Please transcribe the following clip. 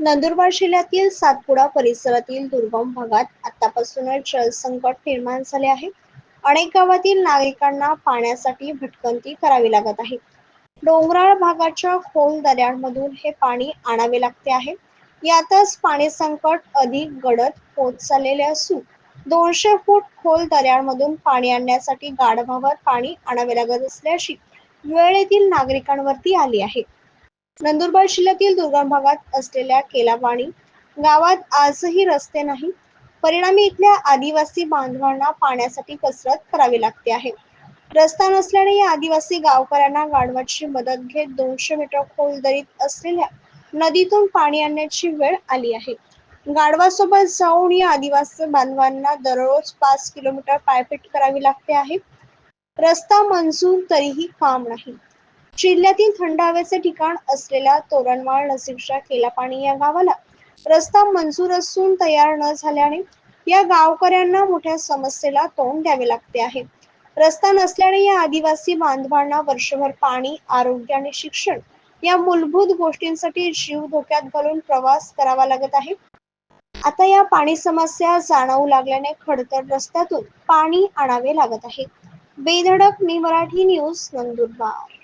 नंदुरबार जिल्ह्यातील सातपुडा परिसरातील दुर्गम भागात आतापासूनच जलसंकट निर्माण झाले आहे. अनेक गावातील नागरिकांना पाण्यासाठी भटकंती करावी लागत आहे. डोंगराळ भागाच्या खोल दऱ्यांमधून हे पाणी आणावे लागते आहे. यातच पाणी संकट अधिक गडद होत चाललेले असून दोनशे फूट खोल दऱ्यांमधून पाणी आणण्यासाठी गाढभावर पाणी आणावे लागत असल्याची वेळ येथील नागरिकांवरती आली आहे. नंदुरबार जिल्ह्यातील दुर्गम भागात असलेल्या केलावाणी गावात आजही रस्ते नाही परिणामी इथल्या आदिवासी बांधवांना पाण्यासाठी कसरत करावी लागते आहे. रस्ता नसल्याने या आदिवासी गावकऱ्यांना गाढवाची मदत घेत दोनशे मीटर खोल दरीत असलेल्या नदीतून पाणी आणण्याची वेळ आली आहे. गाढवासोबत जाऊन या आदिवासी बांधवांना दररोज पाच किलोमीटर पायपीट करावी लागते आहे. रस्ता मंजूर तरीही काम नाही. जिल्ह्यातील थंड हवेचे ठिकाण असलेल्या तोरणमाळ नजीकच्या केलापाणी या गावाला रस्ता मंजूर असून तयार न झाल्याने या गावकऱ्यांना मोठ्या समस्येला तोंड द्यावे लागते आहे. रस्ता नसल्याने या आदिवासी बांधवांना वर्षभर पाणी आरोग्य आणि शिक्षण या मूलभूत गोष्टींसाठी जीव धोक्यात घालून प्रवास करावा लागत आहे. आता या पाणी समस्या जाणवू लागल्याने खडतर रस्त्यातून पाणी आणावे लागत आहे. बेधडक मी मराठी न्यूज नंदुरबार.